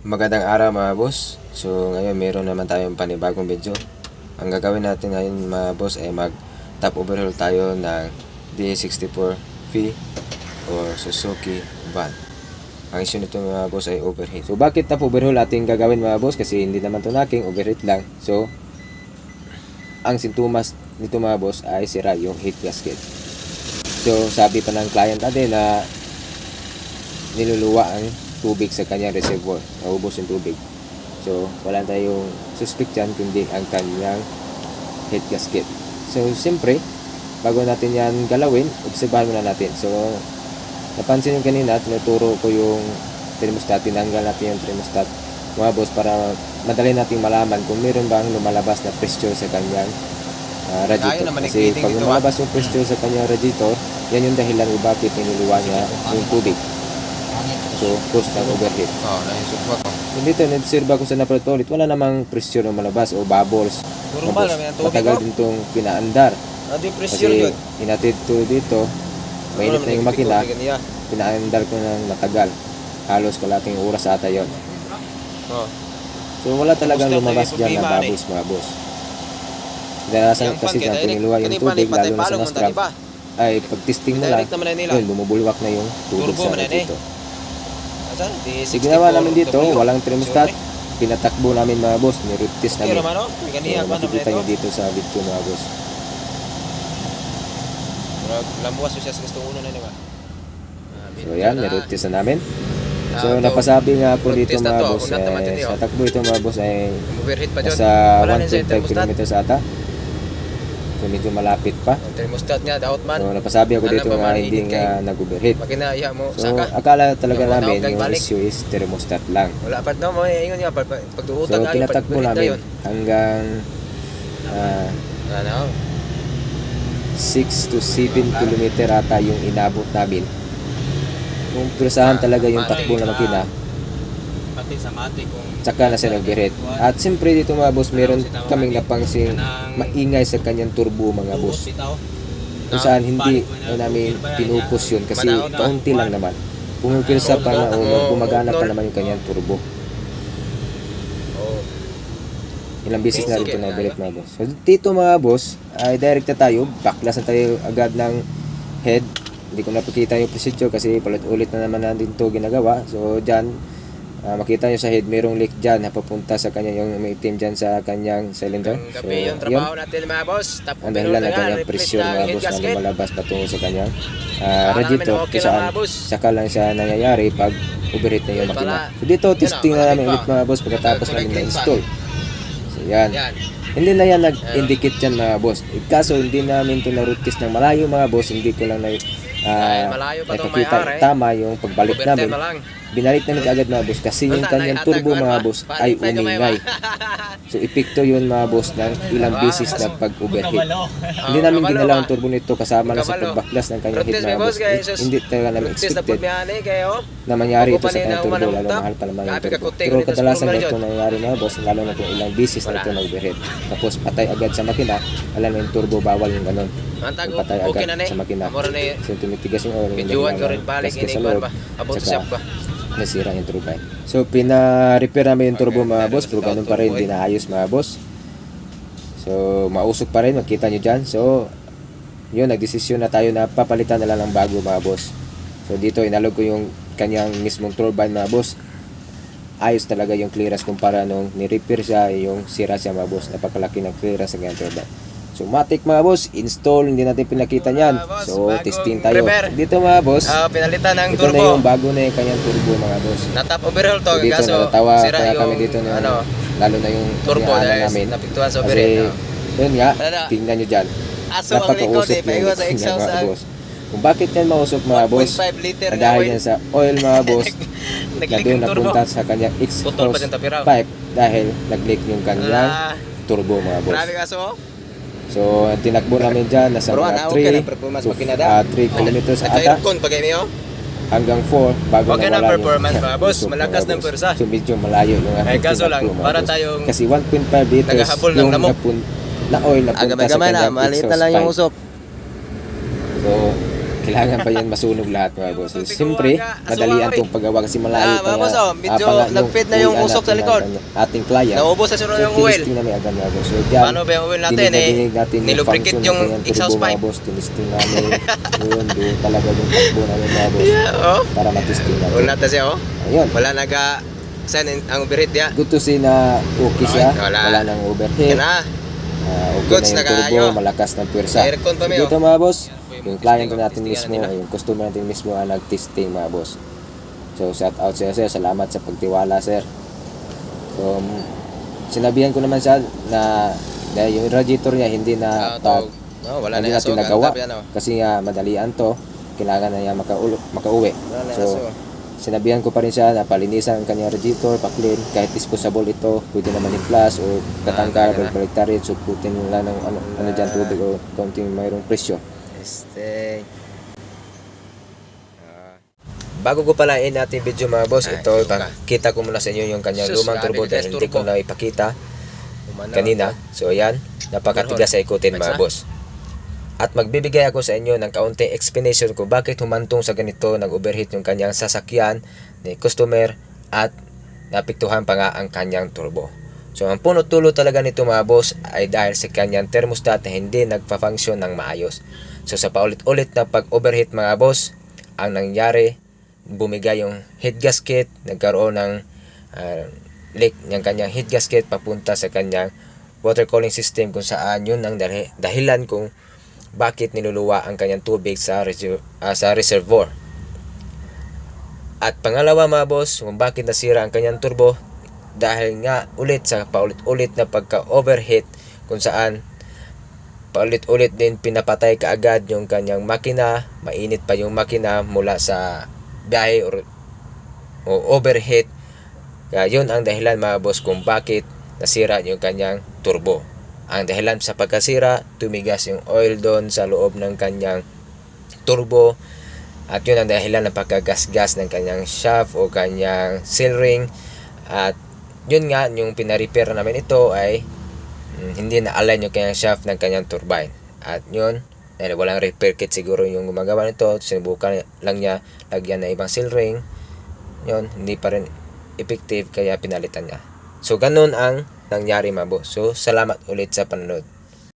Magandang araw mga boss. So ngayon meron naman tayong panibagong video. Ang gagawin natin ngayon mga boss ay mag top overhaul tayo ng D64V or Suzuki van. Ang issue nito mga boss ay overheat. So bakit top overhaul ating gagawin mga boss? Kasi hindi naman to naking overheat lang. So ang sintomas nito mga boss ay sira yung heat gasket. So sabi pa ng client natin na niluluwa ang tubig sa kanyang reservoir. Naubos yung tubig. So, wala tayong suspect dyan kundi ang kanyang head gasket. So, siyempre, bago natin yan galawin, obserbahan muna natin. So, napansin yung kanina, tinuturo ko yung thermostat, tinanggal natin yung thermostat mga boss para madali nating malaman kung meron bang lumalabas na pressure sa kanyang ah, radiator. Kasi pag ito, lumalabas yung pressure sa kanyang radiator, yan yung dahilan kung bakit niluluwa niya yung tubig. So, cause ng overheat. Oo, na yung support mo. Kung dito, na-observe ako sa napalot ulit, wala namang pressure na malabas o bubbles. Ba naman ang tubig matagal mo? din itong pinaandar. Hindi pressure Kasi yun. inatid to dito, mainit na yung makina, pinaandar ko ng matagal. Halos kalating oras ata yon. Oo. So wala talagang lumabas dyan na problema, ano bubbles mga boss. Kadalasan Yung kasi dyan piniluwa yung tubig, lalo na sa Nostrap, ay pag testing mo lang, yun, bumubulwak na yung tubig sa eh. dito. Di So ginawa 64 namin dito, W. walang thermostat, Sure. pinatakbo namin mga boss, Pero namin. man, oh. May ganiya So, naman makikita nyo dito sa video mga boss. Pero lambuas siya sa gusto uno na diba? So yan, niroot test na namin. So Ah, napasabi nga po dito mga boss, naman eh, yun, sa oh. takbo ito mga boss ay pa dyan. nasa Wala na siya 1.5 yung thermostat. kilometers ata. So medyo malapit pa. Ang thermostat niya, daot man. So napasabi ako dito nga man, hindi nga nag-overheat. Makinaya mo, So saka. akala talaga Yung namin yung balik. issue is thermostat lang. Wala pa no, mo ingon niya pag So pagduutan na yung tinatakbo namin hanggang ah, Ano? 6 to 7 kilometer ata yung inabot namin. Kung pirasahan talaga yung takbo ng makina, sa mati kung tsaka na siya nag-overheat. At siyempre dito mga boss, meron kaming napangsing maingay sa kanyang turbo mga boss. Kung saan hindi na namin pinupus yun kasi kaunti lang naman. Pumipirsa pa na o gumagana pa naman yung kanyang turbo. Ilang beses na rin ito na-overheat mga boss. So dito mga boss, ay direct na tayo. Backlash na tayo agad ng head. Hindi ko napakita yung procedure kasi palit-ulit na naman natin ito ginagawa. So dyan, ah, makita nyo sa head, merong leak dyan na papunta sa kanya yung may itim dyan sa kanyang cylinder. So gabi yung yun, trabaho natin mga boss. Tapos ang dahilan ng kanyang pressure mga boss na lumalabas patungo sa kanyang ah, radiator okay saan saka lang siya nangyayari pag overheat na yung Yun makina. So dito, testing Yun, na namin ulit mga boss pagkatapos namin na-install. So yan. Hindi na yan nag-indicate yan mga boss. Eh, Kaso hindi namin ito na-root test ng malayo mga boss. Hindi ko lang na Dahil ah, malayo pa nakikita may-ari. tama yung pagbalik namin. Na. Binalik namin kaagad mga boss kasi yung kanyang turbo mga boss ay umingay. So epekto yun mga boss ng ilang Diba? beses na pag-overheat. Hindi namin ba? ang turbo nito kasama na sa pagbaklas ng kanyang test, mga boss. Eh, Hindi talaga namin na expected na mangyari ito sa kanyang turbo lalo mahal pa naman yung turbo. Pero kadalasan tas ito nangyari mga boss lalo na kung ilang beses na ito na-overheat. Tapos patay agad sa makina, alam yung turbo bawal yung ganun. Ang tago, Patay agad na sa makina. Amor na eh. So tumitigas yung oil. Videoan ko rin balik gasket ini sa ko loob, ba? Tsaka shop ba? Nasira yung turbine. So pina-repair namin yung turbo mga boss pero ganun pa rin, hindi naayos mga boss. So mausok pa rin, makita nyo dyan. So yun, nagdesisyon na tayo na papalitan na lang ng bago mga boss. So dito inalog ko yung kanyang mismong turbine mga boss. Ayos talaga yung clearance kumpara nung ni-repair siya, yung sira siya mga boss. Napakalaki ng clearance ng kanyang turbine. So matik mga boss, install, hindi natin pinakita niyan. So bagong testing tayo. repair. Dito mga boss, Ah, pinalitan ng ito na turbo. yung bago na yung kanyang turbo mga boss. Na-top overhaul to. So, dito kaso natatawa sira kaya yung kami dito na ano, lalo na yung turbo dahil namin. napiktuan sa Kasi overhead. yun nga, tingnan nyo dyan. Aso ang likod eh. Paiwa sa exhaust mga ang boss. Kung bakit yan mausok mga boss, 1.5 liter nga dahil yan sa oil mga boss, na doon napunta sa kanyang exhaust pipe dahil nag-leak yung kanyang Ah, turbo mga boss. Grabe kaso. So, ang tinakbo namin dyan, nasa Bro, mga ano, okay na 3 performance to, ah, 3 kilometers ata aircon pag inyo. hanggang 4 bago Okay na performance, mga boss. Malakas ng pwersa. So, medyo malayo yung Eh, ating kaso lang, para tayong Kasi 1.5 liters yung napun- na oil na Ah, punta sa na. kanyang Maliit na lang yung pipe. So, kailangan pa yan masunog lahat mga boss. So, Siyempre, ka, madalian asuwa, tong paggawa kasi malayo Ah, pa mga boss, oh, medyo nag-fit na yung usok sa likod. ng Ating client. Naubos na So, yung oil. tinisting namin agad mga boss. So, Paano ba yung oil natin eh? natin Nilubricate yung ng kanyang exhaust turbo, mga pipe. boss. Tinisting namin. Yun, doon talaga yung takbo namin mga boss. Oh. Para matisting natin. Una ta siya oh. Ayun. Wala naga saan ang overheat dia. Good to see na okay siya. Wala. Wala nang overheat. Yan na. Ah, okay Goods na yung turbo, malakas ng pwersa. Aircon pa, So, Meo. dito mga boss, yung client natin mismo, yung customer natin mismo ang nag-testing mga boss. So shout out sa'yo sir, salamat sa pagtiwala sir. So mm, sinabihan ko naman siya na dahil yung radiator niya hindi na Ah, pag. No, wala na hindi yung natin nagawa ano. kasi nga madalian to, kailangan na niya makauwi. makauwi. Na So asog. sinabihan ko pa rin siya na palinisan ang kanyang radiator, pa-clean, kahit disposable ito, pwede naman i-flash o tatanggal, Ah, na. baliktarin, so putin nila ng ano, ano dyan, tubig o konting mayroong presyo. Este. Bago ko palain natin video mga boss, Ay, ito, kita ko muna sa inyo yung kanyang Sus, lumang turbo dahil hindi ko na ipakita Umano. kanina. So ayan, napakatigas sa ikutin mga ah? boss. At magbibigay ako sa inyo ng kaunting explanation kung bakit humantong sa ganito nag-overheat yung kanyang sasakyan ni customer at napiktuhan pa nga ang kanyang turbo. So ang punot tulo talaga nito mga boss ay dahil sa kanyang thermostat na hindi nagpa-function ng maayos. So sa paulit-ulit na pag-overheat mga boss, ang nangyari, bumigay yung heat gasket, nagkaroon ng ah, leak ng kanyang heat gasket papunta sa kanyang water cooling system kung saan yun ang dahi- dahilan kung bakit niluluwa ang kanyang tubig sa, ah, sa reservoir. At pangalawa mga boss, kung bakit nasira ang kanyang turbo dahil nga ulit sa paulit-ulit na pagka-overheat kung saan paulit-ulit din pinapatay kaagad yung kanyang makina, mainit pa yung makina mula sa biyahe or, o overheat. Kaya yun ang dahilan mga boss kung bakit nasira yung kanyang turbo. Ang dahilan sa pagkasira, tumigas yung oil doon sa loob ng kanyang turbo at yun ang dahilan ng pagkagasgas ng kanyang shaft o kanyang seal ring at yun nga yung pinarepair namin ito ay hindi na align yung kanyang shaft ng kanyang turbine. At yun dahil walang repair kit siguro yung gumagawa nito. Sinubukan lang niya lagyan ng ibang seal ring. Yun hindi pa rin effective kaya pinalitan niya. So ganun ang nangyari mga boss so salamat ulit sa panonood